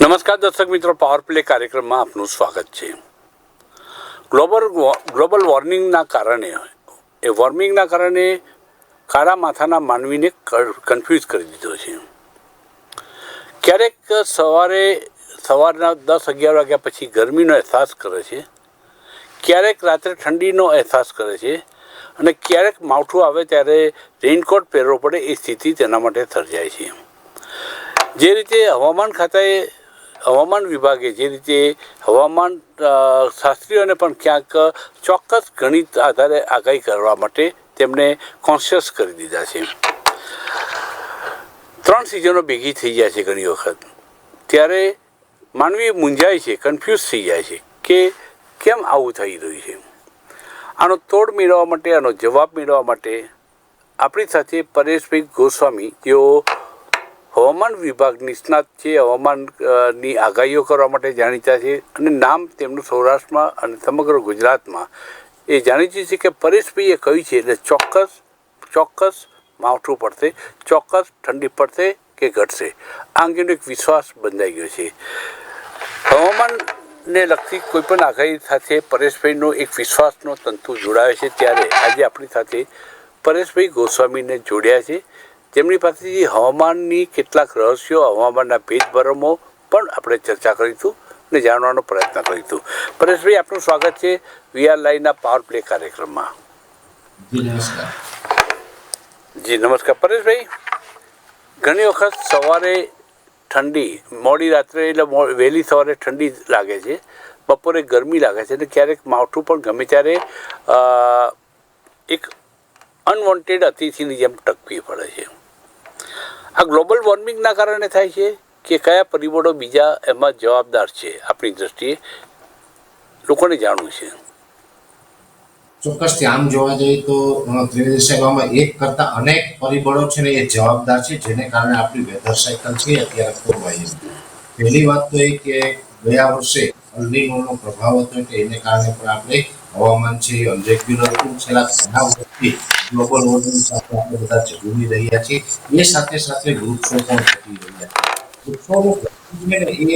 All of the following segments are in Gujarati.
નમસ્કાર દર્શક મિત્રો પાવર પ્લે કાર્યક્રમમાં આપનું સ્વાગત છે. ગ્લોબલ ગ્લોબલ વોર્મિંગના કારણે, એ વોર્મિંગના કારણે કાળા માથાના માનવીને કન્ફ્યુઝ કરી દીધો છે. ક્યારેક સવારે સવારના દસ અગિયાર વાગ્યા પછી ગરમીનો અહેસાસ કરે છે, ક્યારેક રાત્રે ઠંડીનો અહેસાસ કરે છે અને ક્યારેક માવઠું આવે ત્યારે રેઇનકોટ પહેરવો પડે એ સ્થિતિ તેના માટે સર્જાય છે. જે રીતે હવામાન ખાતાએ, હવામાન વિભાગે જે રીતે હવામાન શાસ્ત્રીઓને પણ ક્યાંક ચોક્કસ ગણિત આધારે આગાહી કરવા માટે તેમણે કોન્શિયસ કરી દીધા છે. ત્રણ સિઝનો ભેગી થઈ જાય છે ઘણી વખત. ત્યારે માનવી મૂંઝાય છે કન્ફ્યુઝ થઈ જાય છે કે કેમ આવું થઈ રહ્યું છે? આનો તોડ મેળવવા માટે, આનો જવાબ મેળવવા માટે આપણી સાથે પરેશભાઈ ગોસ્વામી, જેઓ હવામાન વિભાગ નિષ્ણાત છે હવામાનની આગાહીઓ કરવા માટે જાણીતા છે અને નામ તેમનું સૌરાષ્ટ્રમાં અને સમગ્ર ગુજરાતમાં એ જાણીતું છે કે પરેશભાઈએ કહ્યું છે, એટલે ચોક્કસ ચોક્કસ, માવઠું પડશે, ચોક્કસ ઠંડી પડશે કે ઘટશે. આ અંગેનો એક વિશ્વાસ બંધાઈ ગયો છે. હવામાનને લગતી કોઈ પણ આગાહી સાથે પરેશભાઈનો એક વિશ્વાસનો તંતુ જોડાયો છે. ત્યારે આજે આપણી સાથે પરેશભાઈ ગોસ્વામીને જોડ્યા છે. તેમની પાસેથી હવામાનની કેટલાક રહસ્યો હવામાનના ભેદભરમો પણ આપણે ચર્ચા કરીશું અને જાણવાનો પ્રયત્ન કરીશું. પરેશભાઈ આપનું સ્વાગત છે વીઆર લાઈના પાવર પ્લે કાર્યક્રમમાં. જી નમસ્કાર. પરેશભાઈ ઘણી વખત સવારે ઠંડી, મોડી રાત્રે એટલે વહેલી સવારે ઠંડી લાગે છે. બપોરે ગરમી લાગે છે અને ક્યારેક માવઠું પણ ગમે ત્યારે એક અનવોન્ટેડ અતિથિની જેમ ટકવી પડે છે. આ ગ્લોબલ વોર્મિંગના કારણે થાય છે કે કયા પરિબળો બીજા એમાં જવાબદાર છે આપણી દ્રષ્ટિએ? લોકોને જાણવું છે. ચોક્કસથી આમ જોવા જઈએ તો ત્રિવેદી સાહેબ એક કરતા અનેક પરિબળો છે ને એ જવાબદાર છે, જેને કારણે આપણી વેધર સાયકલ છે અત્યારે ખોરવાઈ પહેલી વાત તો એ કે ગયા વર્ષે અલ્નીનોનો પ્રભાવ હતો એટલે એને કારણે પણ આપણે હવામાન છે એ અનરેગ્યુલર હતું. છેલ્લા ઘણા વર્ષથી ગ્લોબલ વોર્મિંગ સાથે આપણે બધા ઝઘડી રહ્યા છીએ. એ સાથે સાથે વૃક્ષો પણ ઘટી રહ્યા છે. વૃક્ષોનું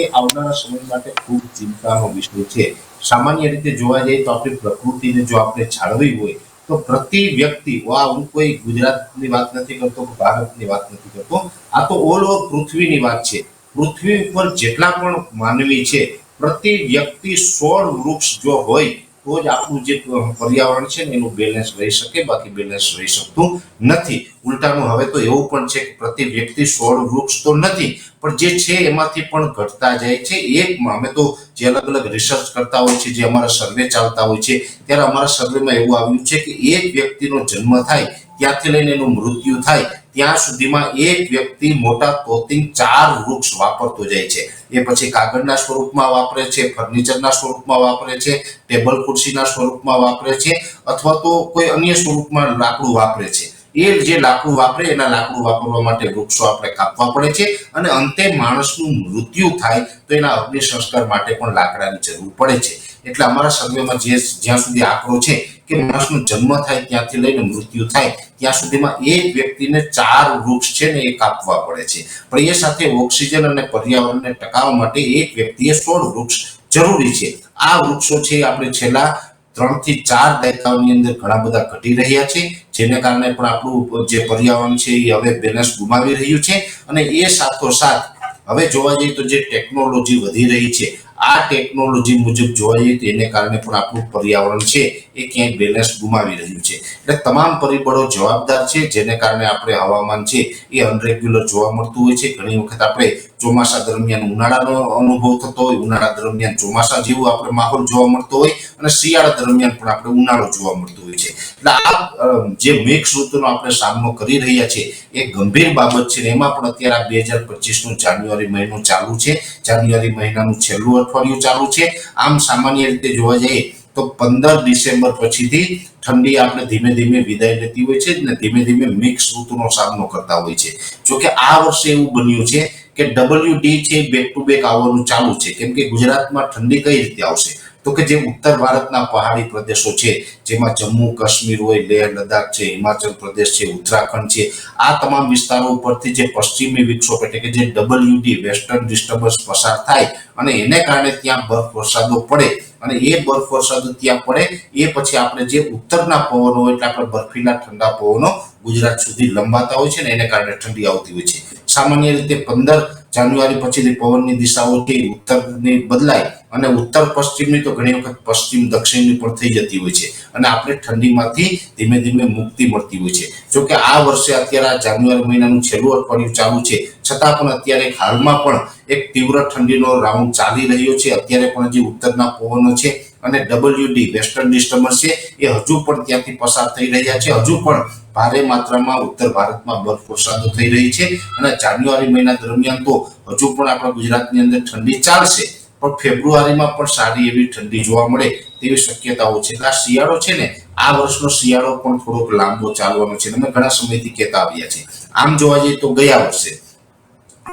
એ આવનારા સમય માટે ખૂબ ચિંતાનો વિષય છે. સામાન્ય રીતે જોવા જઈએ તો આપણી પ્રકૃતિને જો આપણે જાળવવી હોય, તો પ્રતિ વ્યક્તિ વા હું કોઈ ગુજરાતની વાત નથી કરતો ભારતની વાત નથી કરતો, આ તો ઓલ ઓવર પૃથ્વીની વાત છે. પૃથ્વી ઉપર જેટલા પણ માનવી છે, પ્રતિ વ્યક્તિ સોળ વૃક્ષ જો હોય તો જ આપણું જે પર્યાવરણ છે ને એનું બેલેન્સ રહી શકે, બાકી બેલેન્સ રહી શકતું નથી. ઉલટાનું હવે તો એવું પણ છે કે પ્રતિ વ્યક્તિ સોળ વૃક્ષ તો નથી, પણ જે છે એમાંથી પણ ઘટતા જાય છે. એક અમે તો જે અલગ અલગ રિસર્ચ કરતા હોય છે, જે અમારા સર્વે ચાલતા હોય છે, ત્યારે અમારા સર્વેમાં એવું આવ્યું છે કે એક વ્યક્તિનો જન્મ થાય, ત્યાંથી લઈને એનું મૃત્યુ થાય ત્યાં સુધીમાં એક વ્યક્તિ મોટા તોતિંગ ચાર વૃક્ષ વાપરતો જાય છે. એ પછી કાગળના સ્વરૂપમાં વાપરે છે, ફર્નિચરના સ્વરૂપમાં વાપરે છે, ટેબલ ખુરશીના સ્વરૂપમાં વાપરે છે, અથવા તો કોઈ અન્ય સ્વરૂપમાં લાકડું વાપરે છે. એ જે લાકડું વાપરે, એના લાકડું વાપરવા માટે વૃક્ષો આપણે કાપવા પડે છે અને અંતે માણસનું મૃત્યુ થાય તો એના અગ્નિ સંસ્કાર માટે પણ લાકડાની જરૂર પડે છે. એટલે અમારા સર્વેમાં જે જ્યાં સુધી આંકડો છે કે માણસનો જન્મ થાય ત્યાંથી લઈને મૃત્યુ થાય, ત્યાં સુધીમાં એક વ્યક્તિને ચાર વૃક્ષ છે ને એ કાપવા પડે છે. પણ એ સાથે ઓક્સિજન અને પર્યાવરણને ટકાવવા માટે એક વ્યક્તિએ સોળ વૃક્ષ જરૂરી છે. આ વૃક્ષો છે આપણે છેલ્લા ત્રણથી ચાર દાયકાઓની અંદર ઘણા બધા ઘટી રહ્યા છે, જેને કારણે પણ આપણું જે પર્યાવરણ છે એ હવે બેલેન્સ ગુમાવી રહ્યું છે અને એ સાથોસાથ હવે જોવા જઈએ તો જે ટેકનોલોજી વધી રહી છે, આ ટેકનોલોજી મુજબ જોવા જઈએ તો એને કારણે પણ આપણું પર્યાવરણ છે એ ક્યાંય બેલેન્સ ગુમાવી રહ્યું છે. એટલે તમામ પરિબળો જવાબદાર છે, જેને કારણે આપણે હવામાન છે એ અનરેગ્યુલર જોવા મળતું હોય છે. ઘણી વખત આપણે ચોમાસા દરમિયાન ઉનાળાનો અનુભવ થતો હોય, ઉનાળા દરમિયાન ચોમાસા જેવું આપણે માહોલ જોવા મળતો હોય અને શિયાળા દરમિયાન પણ આપણે ઉનાળો જોવા મળતો હોય છે. એટલે આ જે મેઘ ઋતુનો આપણે સામનો કરી રહ્યા છે એ ગંભીર બાબત છે એમાં પણ અત્યારે આ બે હજાર પચીસનો જાન્યુઆરી મહિનો ચાલુ છે. જાન્યુઆરી મહિનાનું છેલ્લું અઠવાડિયું ચાલુ છે. આમ સામાન્ય રીતે જોવા જઈએ તો પંદર ડિસેમ્બર પછીથી ઠંડી આપણે ધીમે ધીમે વિદાય લેતી હોય છે ને ધીમે ધીમે મિક્સ ઋતુનો સામનો કરતા હોય છે. જોકે આ વર્ષે એવું બન્યું છે કે ડબલ્યુ ડી છે બેક ટુ બેક આવવાનું ચાલુ છે. કેમ કે ગુજરાતમાં ઠંડી કઈ રીતે આવશે? તો કે જે ઉત્તર ભારતના પહાડી પ્રદેશો છે, જેમાં જમ્મુ, કાશ્મીર હોય, લેહ, લદ્દાખ છે, હિમાચલ પ્રદેશ છે, ઉત્તરાખંડ છે, આ તમામ વિસ્તારો ઉપરથી જે પશ્ચિમી વિક્ષોપ એટલે કે જે ડબલ્યુડી વેસ્ટર્ન ડિસ્ટર્બન્સ પસાર થાય અને એને કારણે ત્યાં બરફ વરસાદો પડે અને એ બરફ વરસાદ ત્યાં પડે, એ પછી આપણે જે ઉત્તરના પવનો એટલે આપણે બરફીના ઠંડા પવનો ગુજરાત સુધી લંબાતા હોય છે ને એને કારણે ઠંડી આવતી હોય છે. સામાન્ય રીતે પંદર જાન્યુઆરી પછીથી પવનની દિશાઓ છે ઉત્તરની બદલાય અને ઉત્તર પશ્ચિમની તો ઘણી વખત પશ્ચિમ દક્ષિણની પણ થઈ જતી હોય છે. અને આપણે ઠંડીમાંથી ધીમે ધીમે મુક્તિ મળતી હોય છે. જો કે આ વર્ષે અત્યારે આ જાન્યુઆરી મહિનાનું છેલ્લું અઠવાડિયું ચાલુ છે. છતાં પણ અત્યારે હાલમાં પણ એક તીવ્ર ઠંડીનો રાઉન્ડ ચાલી રહ્યો છે. અત્યારે પણ જે ઉત્તરના પવનો છે અને ડબલ્યુડી વેસ્ટર્ન ડિસ્ટર્બન્સ છે, એ હજુ પણ ત્યાંથી પસાર થઈ રહ્યા છે. હજુ પણ ભારે માત્રામાં ઉત્તર ભારતમાં બરફ વરસાદો થઈ રહી છે અને જાન્યુઆરી મહિના દરમિયાન તો હજુ પણ આપણા ગુજરાતની અંદર ઠંડી ચાલશે. પણ ફેબ્રુઆરીમાં પણ સારી એવી ઠંડી જોવા મળે તેવી શક્યતાઓ છે. આ શિયાળો છે ને, આ વર્ષનો શિયાળો પણ થોડોક લાંબો ચાલવાનો છે. અમે ઘણા સમયથી કહેતા આવ્યા છે આમ જોવા જઈએ તો ગયા વર્ષે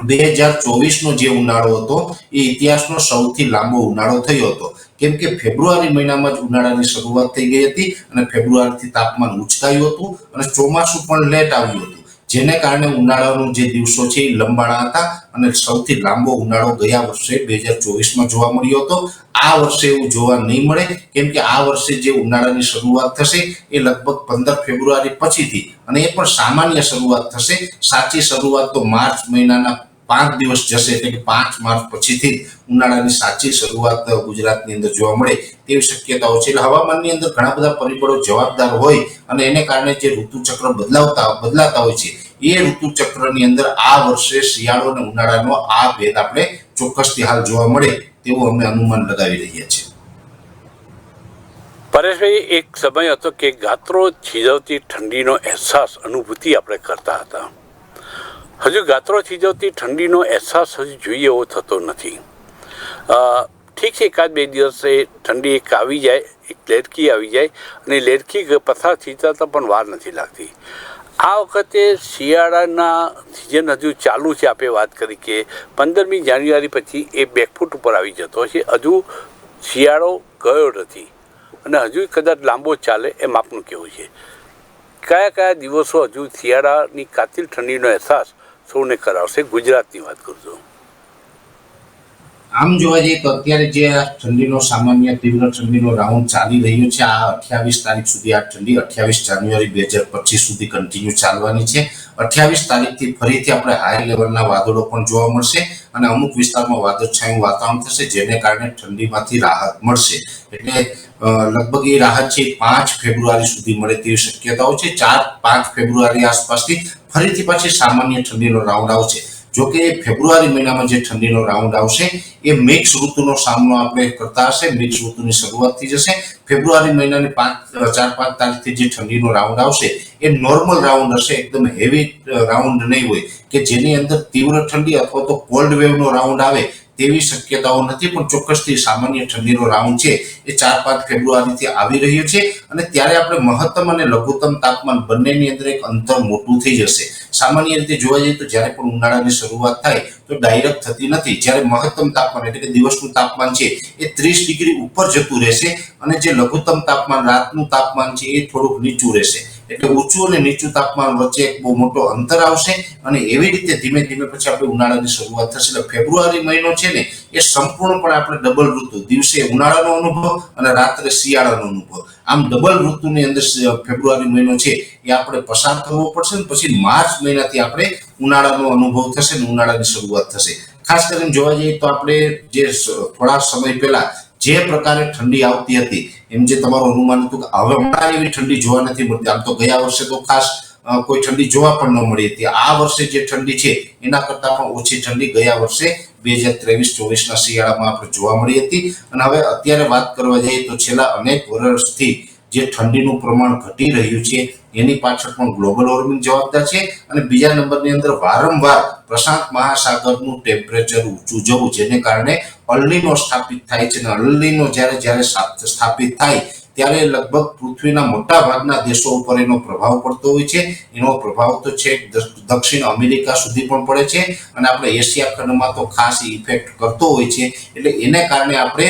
બે હજાર ચોવીસનો જે ઉનાળો હતો, એ ઇતિહાસનો સૌથી લાંબો ઉનાળો થયો હતો. કેમ કે ફેબ્રુઆરી મહિનામાં જ ઉનાળાની શરૂઆત થઈ ગઈ હતી અને ફેબ્રુઆરીથી તાપમાન ઉંચકાયું હતું અને ચોમાસું પણ લેટ આવ્યું હતું. જેને કારણે ઉનાળાનું જે દિવસો છે એ લંબાણા હતા અને સૌથી લાંબો ઉનાળો ગયા વર્ષે બે હજાર ચોવીસમાં જોવા મળ્યો હતો. આ વર્ષે એવું જોવા નહીં મળે, કેમ કે આ વર્ષે જે ઉનાળાની શરૂઆત થશે એ લગભગ પંદર ફેબ્રુઆરી પછીથી અને એ પણ સામાન્ય શરૂઆત થશે. સાચી શરૂઆત તો માર્ચ મહિનાના પાંચ દિવસ જશે એટલે કે પાંચ માર્ચ પછીથી ઉનાળાની સાચી શરૂઆત ગુજરાતની અંદર જોવા મળે તેવી શક્યતાઓ છે. એટલે હવામાનની અંદર ઘણા બધા પરિબળો જવાબદાર હોય અને એને કારણે જે ઋતુચક્ર બદલાવતા, બદલાતા હોય છે, એ ઋતુચક્રની અંદર આ વર્ષે શિયાળો અને ઉનાળાનો આ ભેદ આપણે ચોક્કસથી હાલ જોવા મળે તેવું અમે અનુમાન લગાવી રહ્યા છીએ. પરેશભાઈ, એક સમય હતો કે ગાત્રો છીજવતી ઠંડીનો અહેસાસ, અનુભૂતિ આપણે કરતા હતા. હજુ ગાત્રો થીજવતી ઠંડીનો અહેસાસ હજુ જોઈએ એવો થતો નથી. ઠીક છે, એકાદ બે દિવસે ઠંડી એક આવી જાય, એક લેરકી આવી જાય, અને લેરકી પસાર થીજાતા પણ વાર નથી લાગતી. આ વખતે શિયાળાના સિઝન હજુ ચાલુ છે આપણે વાત કરી કે પંદરમી જાન્યુઆરી પછી એ બેકફૂટ ઉપર આવી જતો છે. હજુ શિયાળો ગયો નથી. અને હજુ કદાચ લાંબો ચાલે એમ આપનું કહેવું છે. કયા કયા દિવસો હજુ શિયાળાની કાતિલ ઠંડીનો અહેસાસ સૌને કરાવશે ગુજરાતની વાત કરજો આમ જોવા જઈએ તો અત્યારે જે આ ઠંડીનો સામાન્ય તીવ્ર ઠંડીનો રાઉન્ડ ચાલી રહ્યો છે, આ અઠ્યાવીસ તારીખ સુધી આ ઠંડી અઠ્યાવીસ જાન્યુઆરી બે હજાર પચીસ સુધી કન્ટિન્યુ ચાલવાની છે. અઠ્યાવીસ તારીખથી ફરીથી આપણે હાઈ લેવલના વાદળો પણ જોવા મળશે અને અમુક વિસ્તારમાં વાદળછાયું વાતાવરણ થશે, જેને કારણે ઠંડીમાંથી રાહત મળશે. એટલે લગભગ એ રાહત છે પાંચ ફેબ્રુઆરી સુધી મળે તેવી શક્યતાઓ છે. ચાર પાંચ ફેબ્રુઆરી આસપાસથી ફરીથી પછી સામાન્ય ઠંડીનો રાઉન્ડ આવશે. જો કે ફેબ્રુઆરી મહિનામાં જે ઠંડીનો રાઉન્ડ આવશે, એ મિક્સ ઋતુનો સામનો આપણે કરતા હશે. મિક્સ ઋતુની શરૂઆત થઈ જશે. ફેબ્રુઆરી મહિનાની પાંચ, ચાર, પાંચ તારીખથી જે ઠંડીનો રાઉન્ડ આવશે, એ નોર્મલ રાઉન્ડ હશે. એકદમ હેવી રાઉન્ડ નહીં હોય કે જેની અંદર તીવ્ર ઠંડી અથવા તો કોલ્ડ વેવનો રાઉન્ડ આવે તેવી શક્યતાઓ નથી, પણ ચોક્કસથી સામાન્ય ઠંડીનો રાઉન્ડ છે. એ ચાર પાંચ ફેબ્રુઆરીથી આવી રહ્યો છે અને ત્યારે આપણે મહત્તમ અને લઘુત્તમ તાપમાન બંનેની અંદર એક અંતર મોટું થઈ જશે. સામાન્ય રીતે જોવા જઈએ તો જ્યારે પણ ઉનાળાની શરૂઆત થાય તો ડાયરેક્ટ થતી નથી. જ્યારે મહત્તમ તાપમાન એટલે કે દિવસનું તાપમાન છે, એ ત્રીસ ડિગ્રી ઉપર જતું રહેશે અને જે લઘુત્તમ તાપમાન, રાતનું તાપમાન છે એ થોડુંક નીચું રહેશે. એટલે ઊંચું અને નીચું તાપમાન વચ્ચે એક બહુ મોટો અંતર આવશે અને એવી રીતે ધીમે ધીમે પછી આપણે ઉનાળાની શરૂઆત થશે. એટલે ફેબ્રુઆરી મહિનો છે ને, એ સંપૂર્ણપણે આપણે ડબલ ઋતુ, દિવસે ઉનાળાનો અનુભવ અને રાત્રે શિયાળાનો અનુભવ. આમ ડબલ ઋતુની અંદર ફેબ્રુઆરી મહિનો છે, એ આપણે પસાર કરવો પડશે ને પછી માર્ચ મહિનાથી આપણે ઉનાળાનો અનુભવ થશે ને ઉનાળાની શરૂઆત થશે. ખાસ કરીને જોવા જઈએ તો આપણે જે થોડા સમય પહેલા જે પ્રકારે ઠંડી આવતી હતી, એમ જે તમારું અનુમાન હતું કે હવે હમણાં એવી ઠંડી જોવા નથી મળતી. આમ તો ગયા વર્ષે તો ખાસ કોઈ ઠંડી જોવા પણ ન મળી હતી. આ વર્ષે જે ઠંડી છે, એના કરતાં પણ ઓછી ઠંડી ગયા વર્ષે બે હજાર ત્રેવીસ, ચોવીસના શિયાળામાં આપણે જોવા મળી હતી. અને હવે અત્યારે વાત કરવા જઈએ તો છેલ્લા અનેક વર્ષથી જે ઠંડીનું પ્રમાણ ઘટી રહ્યું છે, એની પાછળ પણ ગ્લોબલ વોર્મિંગ જવાબદાર છે અને બીજા નંબરની અંદર વારંવાર પ્રશાંત મહાસાગરનું ટેમ્પરેચર ઊંચું જવું, જેને કારણે અલ્લીનો સ્થાપિત થાય છે અને અલ્લીનો જ્યારે જ્યારે સ્થાપ- સ્થાપિત થાય ત્યારે લગભગ પૃથ્વીના મોટા ભાગના દેશો ઉપર એનો પ્રભાવ પડતો હોય છે. એનો પ્રભાવ તો છે દક્ષિણ અમેરિકા સુધી પણ પડે છે અને આપણે એશિયા ખંડમાં તો ખાસ ઇફેક્ટ કરતો હોય છે. એટલે એને કારણે આપણે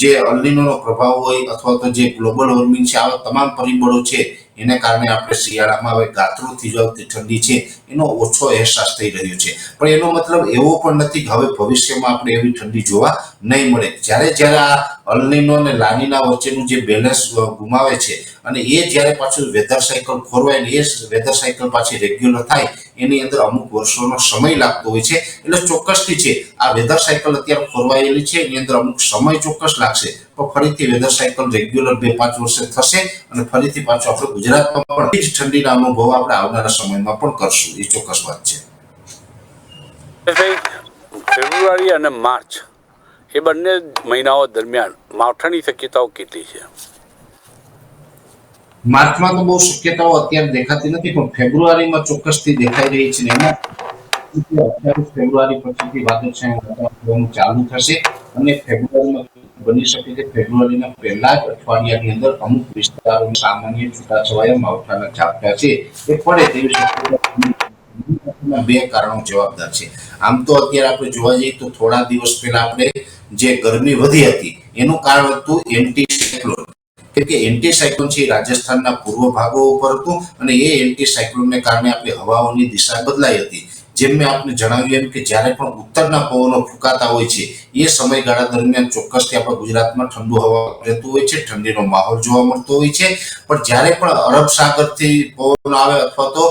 જે અલ્નિનોનો પ્રભાવ હોય અથવા તો જે ગ્લોબલ વોર્મિંગ છે, આવા તમામ પરિબળો છે, એને કારણે આપણે શિયાળામાં હવે ગાત્રો થઈ જતી ઠંડી છે, એનો ઓછો અહેસાસ થઈ રહ્યો છે. પણ એનો મતલબ એવો પણ નથી કે હવે ભવિષ્યમાં આપણે એવી ઠંડી જોવા નહીં મળે. જ્યારે જ્યારે આ અલ્નિનો અને લાનીના વચ્ચેનું જે બેલેન્સ ગુમાવે છે અને એ જ્યારે પાછું વેધર સાયકલ ખોરવાય ને એ વેધર સાયકલ પાછી રેગ્યુલર થાય, એની અંદર અમુક વર્ષોનો સમય લાગતો હોય છે. એટલે ચોક્કસથી છે, આ વેધર સાયકલ અત્યારે ખોરવાયેલી છે, એની અંદર અમુક સમય ચોક્કસ લાગશે. તો ફરીથી વેધર સાયકલ રેગ્યુલર બે પાંચ વર્ષે થશે અને ફરીથી પાછું આપણે ગુજરાતમાં પણ જ ઠંડીના અનુભવ આપણે આવનારા સમયમાં પણ કરશું. એ ચોક્કસ વાત છે. ફેબ્રુઆરી અને માર્ચ એ બંને મહિનાઓ દરમિયાન માવઠાની શક્યતાઓ કેટલી છે? માર્ચમાં તો બહુ શક્યતાઓ અત્યારે દેખાતી નથી, પણ ફેબ્રુઆરીમાં ચોક્કસથી દેખાઈ રહી છે એમાં. અઠ્યાવીસ ફેબ્રુઆરી પછીથી વાદળછાયું ચાલુ થશે અને ફેબ્રુઆરીમાં બની શકે કે ફેબ્રુઆરીના પહેલા જ અઠવાડિયાની અંદર અમુક વિસ્તારો સામાન્ય છૂટાછવાયા માવઠાના ઝાપટા છે, એ પડે તેવી શક્યતા બે કારણો જવાબદાર છે. આમ તો અત્યારે આપણે જોવા જઈએ તો થોડા દિવસ પહેલા આપણે જે ગરમી વધી હતી, એનું કારણ હતું એન્ટી સાયક્લોન કેમ કે એન્ટી સાયક્લોન છે રાજસ્થાનના પૂર્વ ભાગો ઉપર હતું અને એ એન્ટી સાયક્લોનને કારણે આપણે હવાઓની દિશા બદલાઈ હતી. જેમ મેં આપને જણાવ્યું એમ કે જ્યારે પણ ઉત્તરના પવનો ફૂંકાતા હોય છે, એ સમયગાળા દરમિયાન ચોક્કસથી આપણા ગુજરાતમાં ઠંડુ હવા રહેતું હોય છે, ઠંડીનો માહોલ જોવા મળતો હોય છે. પણ જ્યારે પણ અરબ સાગરથી પવન આવે અથવા તો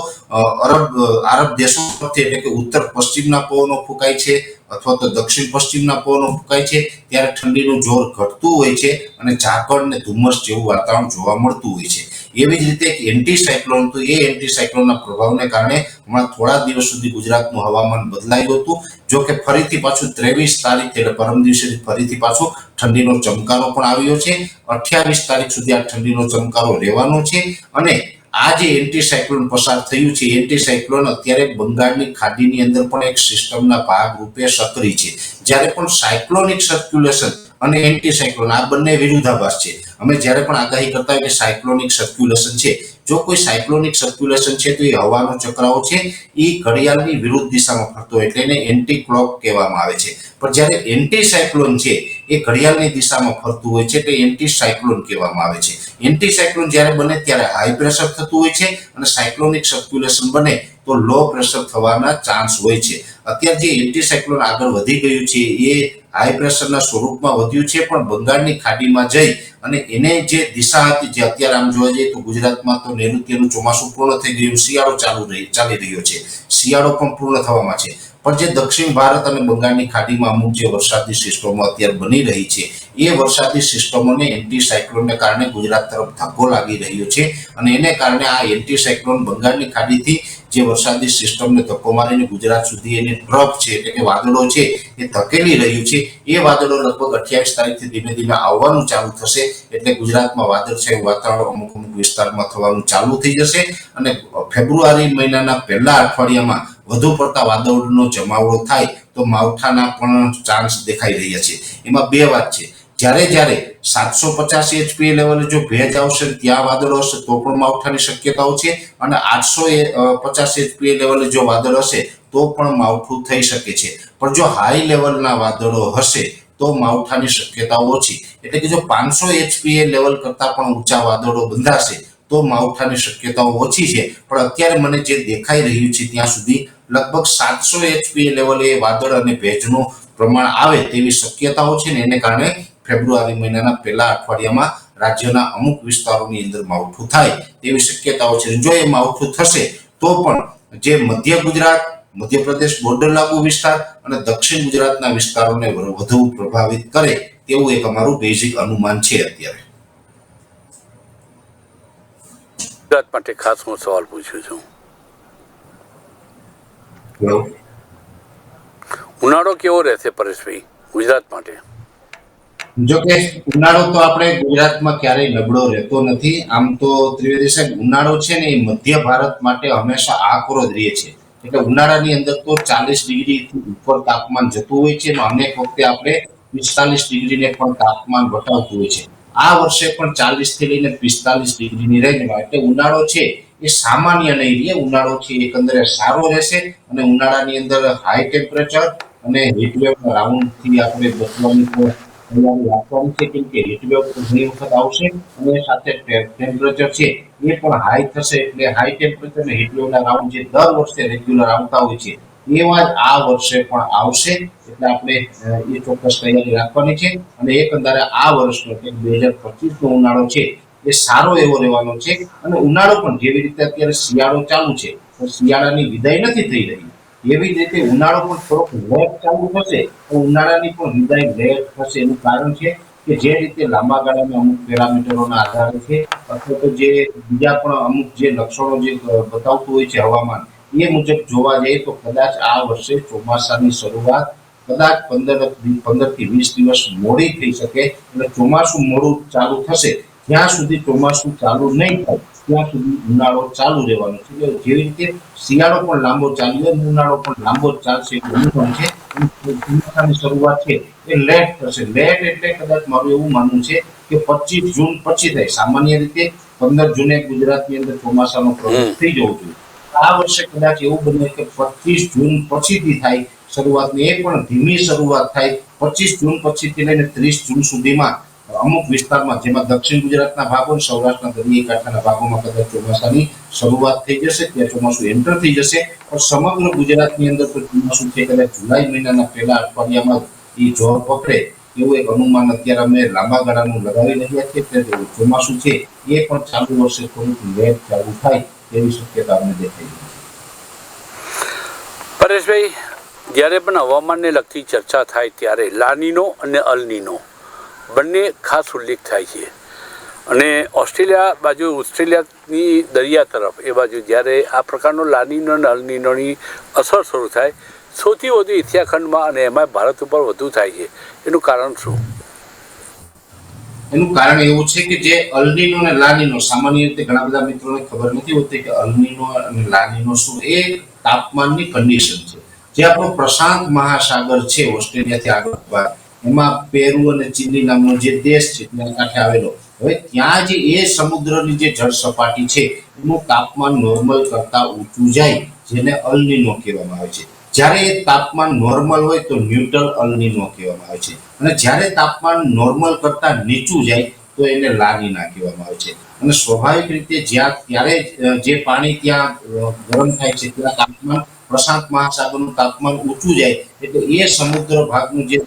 અરબ, આરબ દેશો પરથી એટલે કે ઉત્તર પશ્ચિમના પવનો ફૂંકાય છે અથવા તો દક્ષિણ પશ્ચિમના પવનો ફૂંકાય છે, ત્યારે ઠંડીનું જોર ઘટતું હોય છે અને ઝાકળ ને ધુમ્મસ જેવું વાતાવરણ જોવા મળતું હોય છે. એવી જ રીતે એક એન્ટી સાયક્લોન હતું. એ એન્ટી સાયક્લોનના પ્રભાવને કારણે હમણાં થોડા દિવસ સુધી ગુજરાતનું હવામાન બદલાયું હતું. જો કે ફરીથી પાછું ત્રેવીસ તારીખ એટલે પરમ દિવસે ફરીથી પાછું ઠંડીનો ચમકારો પણ આવ્યો છે. અઠ્યાવીસ તારીખ સુધી આ ઠંડીનો ચમકારો રહેવાનો છે અને આ જે એન્ટી સાયક્લોન પસાર થયું છે એન્ટી સાયક્લોન અત્યારે બંગાળની ખાડીની અંદર પણ એક સિસ્ટમના ભાગ રૂપે સક્રિય છે. જ્યારે પણ સાયક્લોનિક સર્ક્યુલેશન અને એન્ટી સાયક્લોન આ બંને વિરુદ્ધાભાસ છે. અમે જ્યારે પણ આગાહી કરતા હોય કે સાયક્લોનિક સર્ક્યુલેશન છે, જો કોઈ સાયક્લોનિક સર્ક્યુલેશન છે તો એ હવાનો ચક્રાઓ છે, એ ઘડિયાળની વિરુદ્ધ દિશામાં ફરતો હોય એટલે એને એન્ટી ક્લોક કહેવામાં આવે છે. પણ જ્યારે એન્ટી સાયક્લોન છે, એ ઘડિયાળની દિશામાં ફરતું હોય છે, તે એન્ટી સાયક્લોન કહેવામાં આવે છે. એન્ટી સાયક્લોન જ્યારે બને ત્યારે હાઈ પ્રેશર થતું હોય છે અને સાયક્લોનિક સર્ક્યુલેશન બને તો લો પ્રેશર થવાના ચાન્સ હોય છે. અત્યારે જે એન્ટીસાયક્લોન આગળ વધી ગયું છે, એ હાઈ પ્રેશરના સ્વરૂપમાં વધ્યું છે, પણ બંગાળની ખાડીમાં જઈ અને એને જે દિશા હતી, જે અત્યારે આમ જોવા જઈએ તો ગુજરાતમાં તો નૈઋત્યનું ચોમાસું પૂર્ણ થઈ ગયું, શિયાળો ચાલુ રહી, ચાલી રહ્યો છે. શિયાળો પણ પૂર્ણ થવામાં છે. પણ જે દક્ષિણ ભારત અને બંગાળની ખાડીમાં અમુક જે વરસાદી સિસ્ટમો અત્યારે બની રહી છે, એ વરસાદી સિસ્ટમોને એન્ટી સાયક્લોનને કારણે ગુજરાત તરફ ધક્કો લાગી રહ્યો છે અને એને કારણે આ એન્ટી સાયક્લોન બંગાળની ખાડીથી જે વરસાદી સિસ્ટમને ધક્કો મારીને ગુજરાત સુધી એની ટ્રફ છે એટલે કે વાદળો છે, એ ધકેલી રહ્યું છે. એ વાદળો લગભગ અઠ્યાવીસ તારીખથી ધીમે ધીમે આવવાનું ચાલુ થશે એટલે ગુજરાતમાં વાદળછાયું વાતાવરણ અમુક અમુક વિસ્તારમાં થવાનું ચાલુ થઈ જશે અને ફેબ્રુઆરી મહિનાના પહેલા અઠવાડિયામાં વધુ પડતા વાદળનો જમાવડો થાય તો માવઠાના પણ ચાન્સ દેખાઈ રહ્યા છે. એમાં બે વાત છે. જ્યારે જ્યારે સાતસો પચાસ એચપી લેવલે જો ભેજ આવશે ત્યાં વાદળો હશે તો પણ માવઠાની શક્યતાઓ છે અને આઠસો પચાસ એચપી લેવલે જો વાદળ હશે તો પણ માવઠું થઈ શકે છે. પણ જો હાઈ લેવલના વાદળો હશે તો માવઠાની શક્યતાઓ ઓછી. એટલે કે જો પાંચસો એચપીએ લેવલ કરતાં પણ ઊંચા વાદળો બંધાશે તો માવઠાની શક્યતાઓ ઓછી છે. પણ અત્યારે મને જે દેખાઈ રહ્યું છે ત્યાં સુધી લગભગ સાતસો એચપીએ લેવલે વાદળ અને ભેજનું પ્રમાણ આવે તેવી શક્યતાઓ છે ને એને કારણે ફેબ્રુઆરી મહિનાના પહેલા અઠવાડિયામાં રાજ્યના અમુક વિસ્તારોની અંદર માવઠું થાય તેવી શક્યતાઓ છે. જો એ માવઠું થશે, તો પણ જે મધ્ય ગુજરાત, મધ્યપ્રદેશ બોર્ડર લાગુ વિસ્તાર અને દક્ષિણ ગુજરાતના વિસ્તારોને વધુ પ્રભાવિત કરે તેવું એક અમારું બેઝિક અનુમાન છે અત્યારે. ગુજરાત માટે ખાસ હું સવાલ પૂછું છું. ઉનાળો કેવો રહેશે પરેશભાઈ ગુજરાત માટે? જો કે ઉનાળો તો આપણે ગુજરાતમાં ક્યારેય નબળો રહેતો નથી. આમ તો ત્રિવેદી સાહેબ ઉનાળો છે ને એ મધ્ય ભારત માટે હંમેશા આકરો જ રહે છે. એટલે ઉનાળાની અંદર તો ચાલીસ ડિગ્રી ઉપર તાપમાન જતું હોય છે અને અનેક વખતે આપણે પિસ્તાલીસ ડિગ્રીને પણ તાપમાન વટાવતું હોય છે. આ વર્ષે પણ ચાલીસથી લઈને પિસ્તાલીસ ડિગ્રીની રેન્જમાં એટલે ઉનાળો છે એ સામાન્ય નહીં રહે. ઉનાળો છે એકંદરે સારો રહેશે અને ઉનાળાની અંદર હાઈ ટેમ્પરેચર અને હીટવેવ રાઉન્ડથી આપણે બચવાની તૈયારી રાખવાની છે, કેમ કે હીટવેવ ઘણી વખત આવશે અને સાથે ટેમ્પરેચર છે એ પણ હાઈ થશે એટલે હાઈ ટેમ્પરેચર અને હીટવેવના રાઉન્ડ જે દર વર્ષે રેગ્યુલર આવતા હોય છે, એવા જ આ વર્ષે પણ આવશે. એટલે આપણે એ ચોક્કસ તૈયારી રાખવાની છે અને એકંદરે આ વર્ષનો બે હજાર પચીસ નો ઉનાળો છે. એ સારો એવો રહેવાનો છે અને ઉનાળો પણ જેવી રીતે અત્યારે શિયાળો ચાલુ છે શિયાળાની વિદાય નથી થઈ રહી. એવી જ રીતે ઉનાળો પણ થોડોક લેટ ચાલુ થશે, તો ઉનાળાની પણ વિદાય લેટ થશે એનું કારણ છે કે જે રીતે લાંબા ગાળાના અમુક પેરામીટરોના આધારે છે, અથવા તો જે બીજા પણ અમુક જે લક્ષણો જે બતાવતું હોય છે હવામાન, એ મુજબ જોવા જઈએ તો કદાચ આ વર્ષે ચોમાસાની શરૂઆત કદાચ પંદર પંદરથી વીસ દિવસ મોડી થઈ શકે એટલે ચોમાસું મોડું ચાલુ થશે. જ્યાં સુધી ચોમાસું ચાલુ નહીં થાય ત્યાં સુધી ઉનાળો ચાલુ રહેવાનો છે. એટલે જેવી રીતે શિયાળો પણ લાંબો ચાલી જાય ઉનાળો પણ લાંબો ચાલશે એવું છે. ચોમાસાની શરૂઆત છે એ લેટ થશે. લેટ એટલે કદાચ મારું એવું માનવું છે કે પચીસ જૂન પછી થાય. સામાન્ય રીતે પંદર જૂને ગુજરાતની અંદર ચોમાસાનો પ્રવેશ થઈ જવો જોઈએ. આ વર્ષે કદાચ એવું બને કે પચીસ જૂન પછીથી થાય શરૂઆતની. એ પણ ધીમી શરૂઆત થાય. પચીસ જૂન પછીથી લઈને ત્રીસ જૂન સુધીમાં અમુક વિસ્તારમાં, જેમાં દક્ષિણ ગુજરાતના ભાગો અને સૌરાષ્ટ્રના દરિયાઈ કાંઠાના ભાગોમાં કદાચ ચોમાસાની શરૂઆત થઈ જશે ત્યાં ચોમાસું એન્ટર થઈ જશે. પણ સમગ્ર ગુજરાતની અંદર તો ચોમાસું છે, કદાચ જુલાઈ મહિનાના પહેલા અઠવાડિયામાં એ જોર પકડે એવું એક અનુમાન અત્યારે અમે લાંબા ગાળાનું લગાવી રહ્યા છીએ. કે ચોમાસું છે, એ પણ ચાલુ વર્ષે થોડુંક લેટ ચાલુ થાય એવી શક્યતા અમને દેખાઈ રહી પરેશભાઈ, જ્યારે પણ હવામાનને લગતી ચર્ચા થાય ત્યારે લાનીનો અને અલનીનો બંને ખાસ ઉલ્લેખ થાય છે. અને ઓસ્ટ્રેલિયા બાજુ, ઓસ્ટ્રેલિયાની દરિયા તરફ, એ બાજુ જ્યારે આ પ્રકારનો લાનીનો અલનીનોની અસર શરૂ થાય, સૌથી વધુ એશિયાખંડમાં અને એમાં ભારત ઉપર વધુ થાય છે. એનું કારણ શું? એનું કારણ એવું છે કે જે અલનીનો અને લાનીનો, સામાન્ય રીતે ઘણા બધા મિત્રોને ખબર નથી હોતી કે અલનીનો અને લાનીનો શું એ તાપમાનની કન્ડિશન છે. જે આપણો પ્રશાંત મહાસાગર છે, ઓસ્ટ્રેલિયાથી આગળ એમાં પેરુ અને ચીલી નામનો જે દેશ છે ત્યાં કાંઠે આવેલો. હવે ત્યાં જે એ સમુદ્રની જે જળ સપાટી છે, એનું તાપમાન નોર્મલ કરતા ઊંચું જાય, જેને અલનીનો કહેવામાં આવે છે. જ્યારે એ તાપમાન નોર્મલ હોય તો ન્યુટ્રલ અલનીનો કહેવામાં આવે છે. અને જ્યારે તાપમાન નોર્મલ કરતા નીચું જાય, તો એને લાનીના કહેવામાં આવે છે. અને સ્વાભાવિક રીતે જ્યાં ત્યારે જે પાણી ત્યાં ગરમ થાય છે, ત્યાં તાપમાન પ્રશાંત મહાસાગરનું તાપમાન ઊંચું જાય, એટલે એ સમુદ્ર ભાગનું જે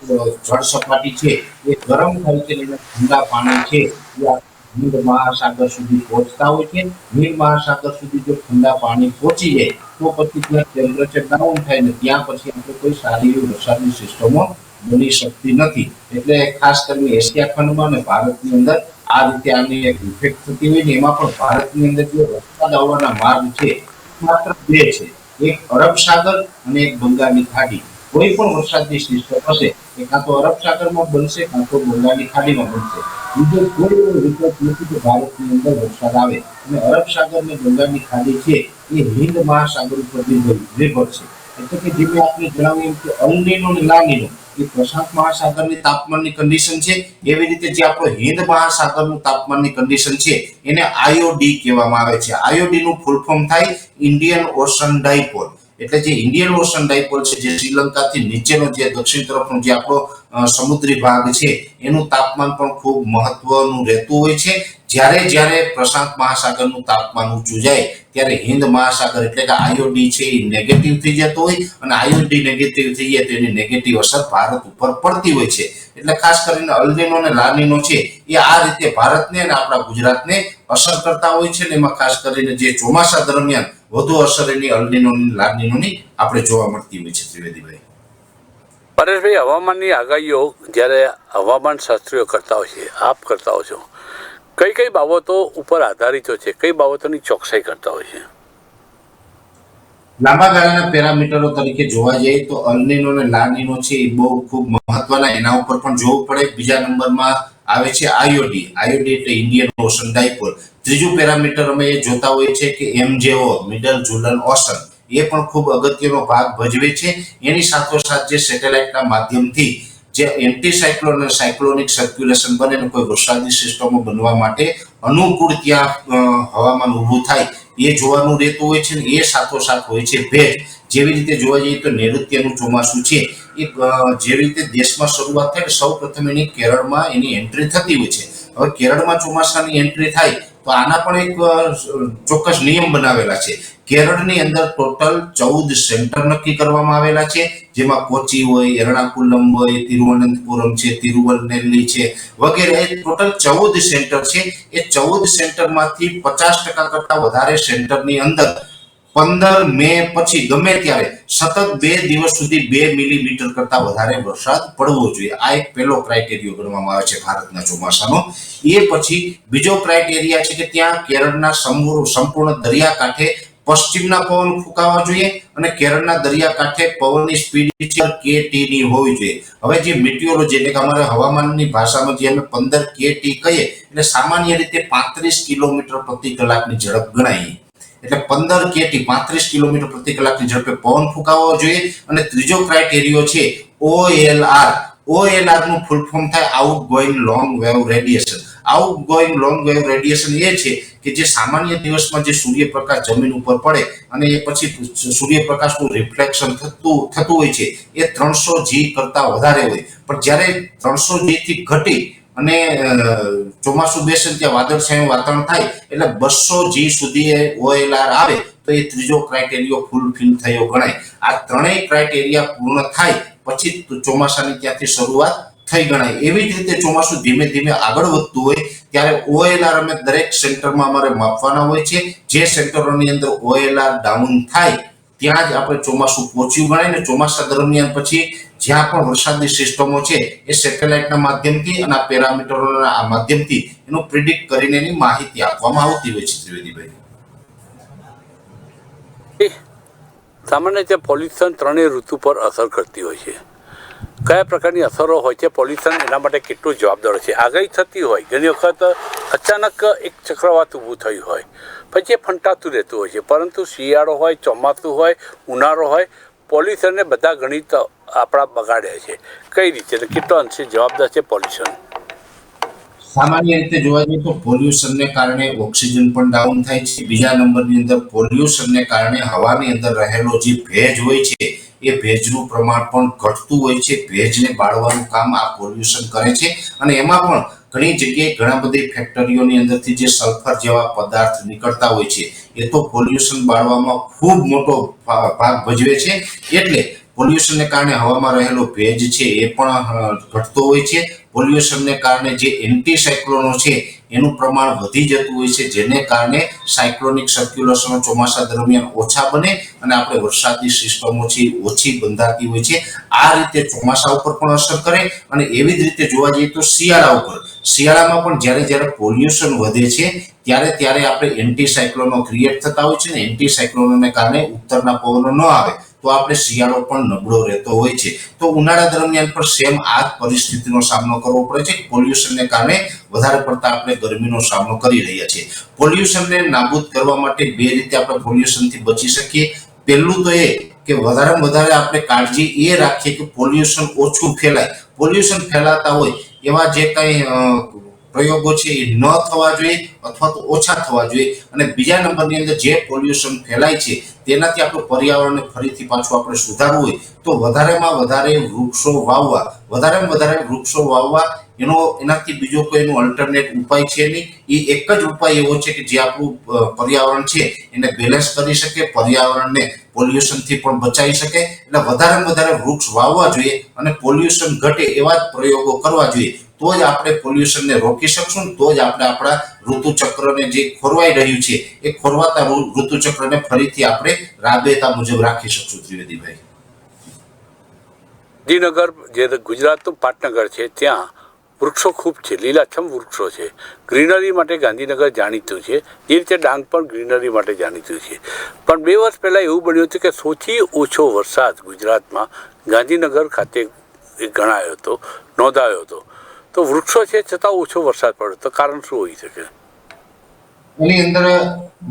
જળ સપાટી છે, એ ગરમ થાય છે ઠંડા પાણી છે, એ હિન્દ મહાસાગર સુધી પહોંચતા હોય છે. હિન્દ મહાસાગર સુધી જો ઠંડા પાણી પહોંચી જાય, તો પછી ત્યાં ટેમ્પરેચર ડાઉન થાય ને ત્યાં પછી આપણે કોઈ સારી એવી વરસાદની સિસ્ટમો બની શકતી નથી. એટલે ખાસ કરીને એશિયા ખંડમાં અને ભારતની અંદર આ રીતે આની એક ઇફેક્ટ થતી હોય ને એમાં પણ ભારતની અંદર જે વરસાદ આવવાના માર્ગ છે માત્ર બે છે. એક અરબ સાગર અને એક બંગાળની ખાડી. કોઈ પણ વરસાદની સિસ્ટમ હશે એ કાં તો અરબ સાગરમાં બનશે, કાં તો બંગાળની ખાડીમાં બનશે. બીજો કોઈ એવો વિકલ્પ નથી કે ભારતની અંદર વરસાદ આવે. અને અરબ સાગર ને બંગાળની ખાડી છે એ હિન્દ મહાસાગર ઉપર નિર્ભર છે. એટલે કે જે મેં આપને જણાવ્યું કે અલનીનો અને લાનીનો એ પ્રશાંત મહાસાગરની તાપમાનની કન્ડિશન છે. એવી રીતે જે આપણો હિન્દ મહાસાગરનું તાપમાનની કન્ડિશન છે, એને આયોડી કહેવામાં આવે છે. આયોડીનું ફૂલ ફોર્મ થાય ઇન્ડિયન ઓશન ડાયપોલ એટલે જે ઇન્ડિયન ઓશન ડાયપોલ છે, જે શ્રીલંકાથી નીચેનો જે દક્ષિણ તરફનો જે આપણો સમુદ્રી ભાગ છે, એનું તાપમાન પણ ખૂબ મહત્વનું રહેતું હોય છે. જ્યારે જ્યારે પ્રશાંત મહાસાગરનું તાપમાન ઊંચું જાય, ત્યારે હિન્દ મહાસાગર એટલે કે આયોડી છે એ નેગેટિવ થઈ જતો હોય અને આયોડી નેગેટિવ થઈ જાય તો એની નેગેટિવ અસર ભારત ઉપર પડતી હોય છે. એટલે ખાસ કરીને અલ્નીનો અને લાનીનો છે એ આ રીતે ભારતને અને આપણા ગુજરાતને અસર કરતા હોય છે ને એમાં ખાસ કરીને જે ચોમાસા દરમિયાન વધુ અસર એની અલ્નીનો અને લાનીનોની આપણે જોવા મળતી હોય છે ત્રિવેદીભાઈ. પરેશભાઈ, હવામાનની આગાહીઓ જ્યારે હવામાન શાસ્ત્રીઓ કરતા હોય છે, આપ કરતા હો છો કઈ કઈ બાબતો ઉપર આધારિત હોય છે? કઈ બાબતોની ચોકસાઈ કરતા હોય છે? લાંબા ગાળાના પેરામીટરો તરીકે જોવા જઈએ તો અલનીનો અને લાનીનો છે એ બહુ ખૂબ મહત્વના. એના ઉપર પણ જોવું પડે. બીજા નંબરમાં આવે છે આઈઓડી. આયોડી એટલે ઇન્ડિયન ઓશન ડાયપોલ. ત્રીજું પેરામીટર અમે એ જોતા હોઈએ છે કે એમજેઓ, મિડલ જુલન ઓશન. એ પણ ખૂબ અગત્યનો ભાગ ભજવે છે. એની સાથોસાથ જે સેટેલાઇટના માધ્યમથી જે એન્ટી સાયક્લોન અને સાયક્લોનિક સર્ક્યુલેશન બને અને કોઈ વરસાદી સિસ્ટમો બનવા માટે અનુકૂળ ત્યાં હવામાન ઊભું થાય, એ જોવાનું રહેતું હોય છે ને એ સાથોસાથ હોય છે. ભેજ જેવી રીતે જોવા જઈએ તો નૈઋત્યનું ચોમાસું છે. એ જેવી રીતે દેશમાં શરૂઆત થાય સૌ પ્રથમ એની કેરળમાં એની એન્ટ્રી થતી હોય છે. હવે કેરળમાં ચોમાસાની એન્ટ્રી થાય તો આના પણ એક ચોક્કસ નિયમ બનાવેલા છે. કેરળની અંદર ટોટલ ચૌદ સેન્ટર નક્કી કરવામાં આવેલા છે, જેમાં કોચી હોય, એર્ણાકુલમ હોય, તિરુવનંતપુરમ છે તિરુવલનેલ્લી છે, વગેરે. એ ટોટલ ચૌદ સેન્ટર છે. એ ચૌદ સેન્ટરમાંથી પચાસ ટકા કરતા વધારે સેન્ટરની અંદર પંદર મે પછી ગમે ત્યારે સતત બે દિવસ સુધી બે મિલીમીટર કરતા વધારે વરસાદ પડવો જોઈએ. આ એક પહેલો ક્રાઇટેરિયો ગણવામાં આવે છે ભારતના ચોમાસાનો. એ પછી બીજો ક્રાઇટેરિયા છે કે ત્યાં કેરળના સંપૂર્ણ દરિયાકાંઠે પશ્ચિમના પવન ફૂંકાવા જોઈએ અને કેરળના દરિયાકાંઠે પવનની સ્પીડ કે ટી ની હોવી જોઈએ. હવે જે મિટિયોલોજી એટલે કે અમારે હવામાનની ભાષામાં જે અમે પંદર કે ટી કહીએ, એટલે સામાન્ય રીતે પાંત્રીસ કિલોમીટર પ્રતિ કલાકની ઝડપ ગણાય. એટલે પંદર કેટી પાંત્રીસ કિલોમીટર પ્રતિ કલાકની ઝડપે પવન ફૂંકાવવો જોઈએ. અને ત્રીજો ક્રાઇટેરિયો છે ઓએલઆર ઓએલઆરનું ફૂલ ફોર્મ થાય outgoing long wave radiation outgoing long wave radiation એ છે કે જે સામાન્ય દિવસમાં જે સૂર્યપ્રકાશ જમીન ઉપર પડે અને એ પછી સૂર્યપ્રકાશનું રિફ્લેક્શન થતું થતું હોય છે. એ ત્રણસો જી કરતા વધારે હોય. પણ જ્યારે ત્રણસો જી થી ઘટી અને ચોમાસું બેસે ત્યાં વાદળછાયું વાતાવરણ થાય, એટલે બસો જી સુધી ઓએલઆર આવે, તો એ ત્રીજો ક્રાઇટેરિયો ફૂલફિલ થયો ગણાય. આ ત્રણેય ક્રાઇટેરિયા પૂર્ણ થાય, પછી ચોમાસાની ત્યાંથી શરૂઆત થઈ ગણાય. એવી જ રીતે ચોમાસું ધીમે ધીમે આગળ વધતું હોય, ત્યારે ઓએલઆર અમે દરેક સેન્ટરમાં અમારે માપવાના હોય છે. જે સેન્ટરોની અંદર ઓએલઆર ડાઉન થાય, ત્યાં જ આપણે ચોમાસું પહોંચ્યું ગણાય ને ચોમાસા દરમિયાન પછી જ્યાં પણ વરસાદની સિસ્ટમો છે, એ સેટેલાઇટના માધ્યમથી અને આ પેરામીટરોના માધ્યમથી એનું પ્રિડિક્ટ કરીને એની માહિતી આપવામાં આવતી હોય છે, ત્રિવેદીભાઈ. સામાન્ય રીતે પોલ્યુશન ત્રણેય ઋતુ પર અસર કરતી હોય છે. કયા પ્રકારની અસરો હોય છે, પોલ્યુશન એના માટે કેટલું જવાબદાર છે? આગાહી થતી હોય, ઘણી વખત અચાનક એક ચક્રવાત ઊભું થયું હોય, પછી એ ફંટાતું રહેતું હોય છે. પરંતુ શિયાળો હોય, ચોમાસું હોય, ઉનાળો હોય, પોલ્યુશનને બધા ગણિત આપણા બગાડે છે. કઈ રીતે? કેટલો અંશે જવાબદાર છે પોલ્યુશન સામાન્ય રીતે જોવા જઈએ તો પોલ્યુશનને કારણે ઓક્સિજન પણ ડાઉન થાય છે. બીજા નંબરની અંદર પોલ્યુશનને કારણે હવાની અંદર રહેલો જે ભેજ હોય છે, એ ભેજનું પ્રમાણ પણ ઘટતું હોય છે. ભેજને બાળવાનું કામ આ પોલ્યુશન કરે છે. અને એમાં પણ ઘણી જગ્યાએ ઘણા બધી ફેક્ટરીઓની અંદરથી જે સલ્ફર જેવા પદાર્થ નીકળતા હોય છે, એ તો પોલ્યુશન બાળવામાં ખૂબ મોટો ભાગ ભજવે છે. એટલે પોલ્યુશનને કારણે હવામાં રહેલો ભેજ છે એ પણ ઘટતો હોય છે. પોલ્યુશનને કારણે જે એન્ટી સાયક્લોનો છે એનું પ્રમાણ વધી જતું હોય છે, જેને કારણે સાયક્લોનિક સર્ક્યુલેશનો ચોમાસા દરમિયાન ઓછા બને અને આપણે વરસાદની સિસ્ટમો છે ઓછી બંધાતી હોય છે. આ રીતે ચોમાસા ઉપર પણ અસર કરે અને એવી જ રીતે જોવા જઈએ તો શિયાળા ઉપર. શિયાળામાં પણ જ્યારે જ્યારે પોલ્યુશન વધે છે, ત્યારે ત્યારે આપણે એન્ટી સાયક્લોનો ક્રિએટ થતા હોય છે ને એન્ટી સાયક્લોનોને કારણે ઉત્તરના પવનો ન આવે. તો આપણે શિયાળો પણ નબળો રહેતો હોય છે. તો ઉનાળા દરમિયાન પણ સેમ આ પરિસ્થિતિનો સામનો કરવો પડે છે. પોલ્યુશનને કારણે વધારે પડતા આપણે ગરમીનો સામનો કરી રહ્યા છીએ. પોલ્યુશનને નાબૂદ કરવા માટે બે રીતે આપણે પોલ્યુશનથી બચી શકીએ. પહેલું તો એ કે વધારેમાં વધારે આપણે કાળજી એ રાખીએ કે પોલ્યુશન ઓછું ફેલાય. પોલ્યુશન ફેલાતા હોય એવા જે કંઈ પ્રયોગો છે એ ન થવા જોઈએ અથવા તો ઓછા થવા જોઈએ. અને બીજા નંબરની અંદર જે પોલ્યુશન ફેલાય છે, તેનાથી આપણું પર્યાવરણને ફરીથી પાછું આપણે સુધારવું હોય તો વધારેમાં વધારે વૃક્ષો વાવવા. વધારેમાં વધારે વૃક્ષો વાવવા, એનો, એનાથી બીજો કોઈ એનો અલ્ટરનેટ ઉપાય છે નહીં. એ એક જ ઉપાય એવો છે કે જે આપણું પર્યાવરણ છે, એને બેલેન્સ કરી શકે, પર્યાવરણને પોલ્યુશનથી પણ બચાવી શકે. એટલે વધારેમાં વધારે વૃક્ષ વાવવા જોઈએ અને પોલ્યુશન ઘટે એવા જ પ્રયોગો કરવા જોઈએ. તો જ આપણે પોલ્યુશનને રોકી શકશું તો જ આપણે આપણા ઋતુચક્રને જે ખોરવાઈ રહ્યું છે, એ ખોરવાતા ઋતુચક્રને ફરીથી આપણે રાબેતા મુજબ રાખી શકશું ત્રિવેદીભાઈ. ગાંધીનગર, જે ગુજરાતનું પાટનગર છે, ત્યાં વૃક્ષો ખૂબ છે, લીલાછમ વૃક્ષો છે. ગ્રીનરી માટે ગાંધીનગર જાણીતું છે. એ રીતે ડાંગ પણ ગ્રીનરી માટે જાણીતું છે. પણ બે વર્ષ પહેલાં એવું બન્યું હતું કે સૌથી ઓછો વરસાદ ગુજરાતમાં ગાંધીનગર ખાતે ગણાયો હતો, નોંધાયો હતો. તો વૃક્ષો છે છતાં ઓછો વરસાદ પડે. તો કારણ શું હોઈ શકે? એની અંદર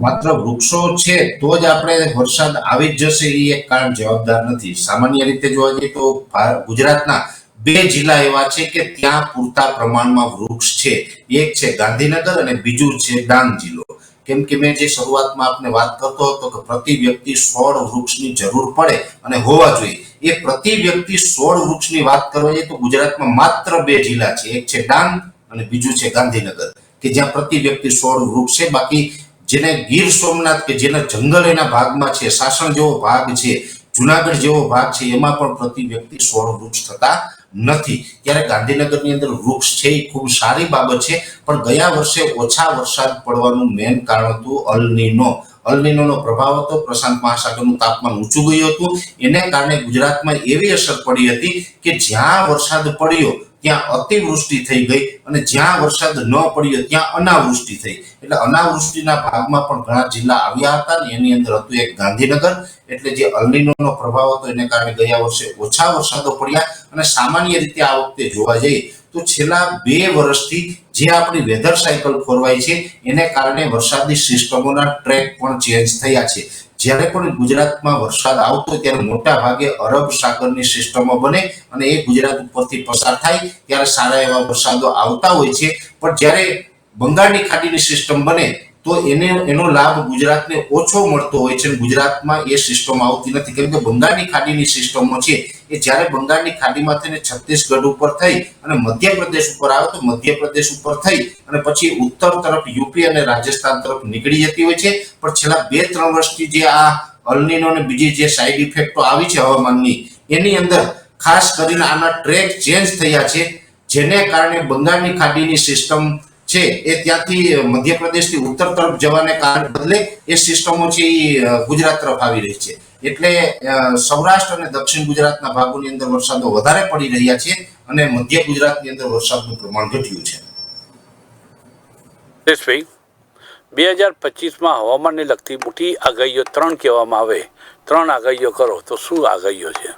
માત્ર વૃક્ષો છે તો જ આપણે વરસાદ આવી જ જશે એ એક કારણ જવાબદાર નથી. સામાન્ય રીતે જોવા જઈએ તો ગુજરાતના બે જિલ્લા એવા છે કે ત્યાં પૂરતા પ્રમાણમાં વૃક્ષ છે. એક છે ગાંધીનગર અને બીજું છે ડાંગ જિલ્લો. કેમ કે મેં જે શરૂઆતમાં આપને વાત કરતો હતો કે પ્રતિ વ્યક્તિ સોળ વૃક્ષની જરૂર પડે અને હોવા જોઈએ. એ પ્રતિ વ્યક્તિ સોળ વૃક્ષની વાત કરવા જઈએ તો ગુજરાતમાં માત્ર બે જિલ્લા છે. એક છે ડાંગ અને બીજું છે ગાંધીનગર. કે જ્યાં પ્રતિ વ્યક્તિ સોળ વૃક્ષ છે. બાકી જેને ગીર સોમનાથ કે જેના જંગલ એના ભાગમાં છે, સાસણ જેવો ભાગ છે, જુનાગઢ જેવો ભાગ છે, એમાં પણ પ્રતિ વ્યક્તિ સોળ વૃક્ષ થતા નથી. ત્યારે ગાંધીનગરની અંદર વૃક્ષ છે એ ખૂબ સારી બાબત છે, પણ ગયા વર્ષે ઓછા વરસાદ પડવાનું મેન કારણ હતું અલનીનો. અલનીનોનો પ્રભાવ હતો, પ્રશાંત મહાસાગરનું તાપમાન ઊંચું ગયું હતું. એને કારણે ગુજરાતમાં એવી અસર પડી હતી કે જ્યાં વરસાદ પડ્યો ત્યાં અતિવૃષ્ટિ થઈ ગઈ અને જ્યાં વરસાદ ન પડ્યો, ત્યાં અનાવૃષ્ટિ થઈ. એટલે અનાવૃષ્ટિના ભાગમાં પણ ઘણા જિલ્લા આવ્યા હતા ને એની અંદર હતું એક ગાંધીનગર. એટલે જે અલનીનોનો પ્રભાવ હતો, એને કારણે ગયા વર્ષે ઓછા વરસાદો પડ્યા અને સામાન્ય રીતે આ વખતે જોવા જઈએ તો છેલ્લા બે વર્ષથી જે આપણી વેધર સાયકલ ખોરવાય છે, એને કારણે વરસાદની સિસ્ટમોના ટ્રેક પણ ચેન્જ થયા છે. જ્યારે પણ ગુજરાતમાં વરસાદ આવતો ત્યારે મોટા ભાગે અરબ સાગરની સિસ્ટમો બને અને એ ગુજરાત ઉપરથી પસાર થાય ત્યારે સારા એવા વરસાદો આવતા હોય છે. પણ જ્યારે બંગાળની ખાડીની સિસ્ટમ બને તો એને, એનો લાભ ગુજરાતને ઓછો મળતો હોય છે ગુજરાતમાં એ સિસ્ટમ આવતી નથી. કેમ કે બંગાળની ખાડીની સિસ્ટમો છે એ જ્યારે બંગાળની ખાડીમાં થઈને છત્તીસગઢ ઉપર થઈ અને મધ્યપ્રદેશ ઉપર આવે તો મધ્યપ્રદેશ ઉપર થઈ અને પછી ઉત્તર તરફ યુપી અને રાજસ્થાન તરફ નીકળી જતી હોય છે. પણ છેલ્લા બે ત્રણ વર્ષથી જે આ અલનીનો અને બીજી જે સાઈડ ઇફેક્ટો આવી છે હવામાનની, એની અંદર ખાસ કરીને આના ટ્રેક ચેન્જ થયા છે. જેને કારણે બંગાળની ખાડીની સિસ્ટમ છે, એ ત્યાંથી મધ્યપ્રદેશથી ઉત્તર તરફ જવાને કારણે બદલે એ સિસ્ટમો છે એ ગુજરાત તરફ આવી રહી છે. એટલે સૌરાષ્ટ્ર અને દક્ષિણ ગુજરાતના ભાગોની અંદર વરસાદો વધારે પડી રહ્યા છે અને મધ્ય ગુજરાતની અંદર વરસાદનું પ્રમાણ ઘટ્યું છે. સુરેશભાઈ બે હજાર પચીસમાં હવામાનને લગતી મોટી આગાહીઓ ત્રણ કહેવામાં આવે. ત્રણ આગાહીઓ કરો તો શું આગાહીઓ છે?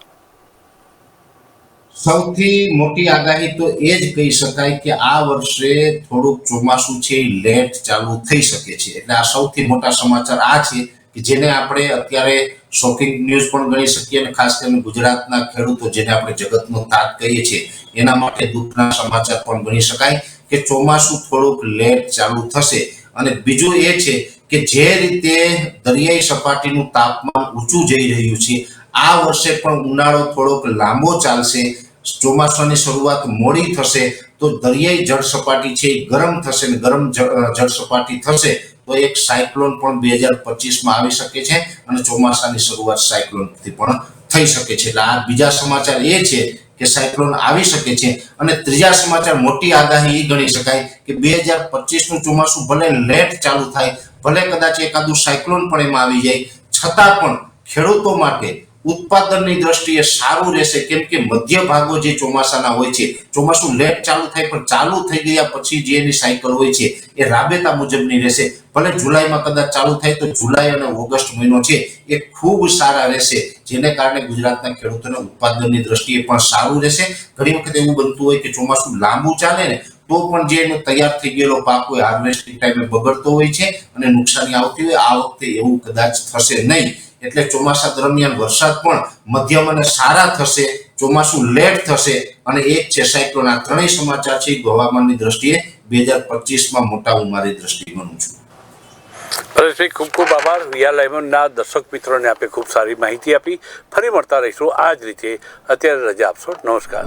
સૌથી મોટી આગાહી તો એ જ કહી શકાય કે આ વર્ષે થોડુંક ચોમાસું છે, એ લેટ ચાલુ થઈ શકે છે. એટલે આ સૌથી મોટા સમાચાર આ છે કે જેને આપણે અત્યારે શોકિંગ ન્યૂઝ પણ ગણી શકીએ અને ખાસ કરીને ગુજરાતના ખેડૂતો જેને આપણે જગતનો તાત કહીએ છીએ, એના માટે દુઃખના સમાચાર પણ ગણી શકાય કે ચોમાસું થોડુંક લેટ ચાલુ થશે. અને બીજું એ છે કે જે રીતે દરિયાઈ સપાટીનું તાપમાન ઊંચું જઈ રહ્યું છે આ વર્ષે પણ ઉનાળો થોડોક લાંબો ચાલશે. ચોમાસાની શરૂઆત મોડી થશે તો દરિયાઈ જળ સપાટી છે એ ગરમ થશે ને ગરમ જળ સપાટી થશે તો એક સાયક્લોન પણ બે હજાર પચીસમાં આવી શકે છે અને ચોમાસાની શરૂઆત સાયક્લોનથી પણ થઈ શકે છે. એટલે આ બીજા સમાચાર એ છે કે સાયક્લોન આવી શકે છે અને ત્રીજા સમાચાર મોટી આગાહી એ ગણી શકાય કે બે હજાર પચીસનું ચોમાસું ભલે લેટ ચાલુ થાય, ભલે કદાચ એકાદું સાયક્લોન પણ એમાં આવી જાય, છતાં પણ ખેડૂતો માટે ઉત્પાદનની દ્રષ્ટિએ સારું રહેશે. કેમ કે મધ્ય ભાગો જે ચોમાસાના હોય છે, ચોમાસું લેટ ચાલુ થાય, પણ ચાલુ થઈ ગયા પછી જે એની સાયકલ હોય છે, એ રાબેતા મુજબની રહેશે. ભલે જુલાઈમાં કદાચ ચાલુ થાય તો જુલાઈ અને ઓગસ્ટ મહિનો છે, એ ખૂબ સારા રહેશે, જેને કારણે ગુજરાતના ખેડૂતોને ઉત્પાદનની દ્રષ્ટિએ પણ સારું રહેશે. ઘણી વખત એવું બનતું હોય કે ચોમાસું લાંબુ ચાલે ને તો પણ જે એનો તૈયાર થઈ ગયેલો પાક હોય હાર્વેસ્ટિંગ ટાઈમે બગડતો હોય છે અને નુકસાની આવતી હોય, આ વખતે એવું કદાચ થશે નહીં. એટલે ચોમાસા દરમિયાન વરસાદ પણ મધ્યમ અને સારા થશે, ચોમાસું લેટ થશે અને એક છે સાયક્લોન. આ ત્રણેય સમાચાર છે હવામાનની દ્રષ્ટિએ બે હજાર પચીસમાં મોટા હું મારી બનું છું. પરેશભાઈ ખૂબ ખૂબ આભાર. રિયા લાઇમનના દર્શક મિત્રોને આપે ખૂબ સારી માહિતી આપી. ફરી મળતા રહીશું. આ જ રીતે અત્યારે રજા આપશો. નમસ્કાર.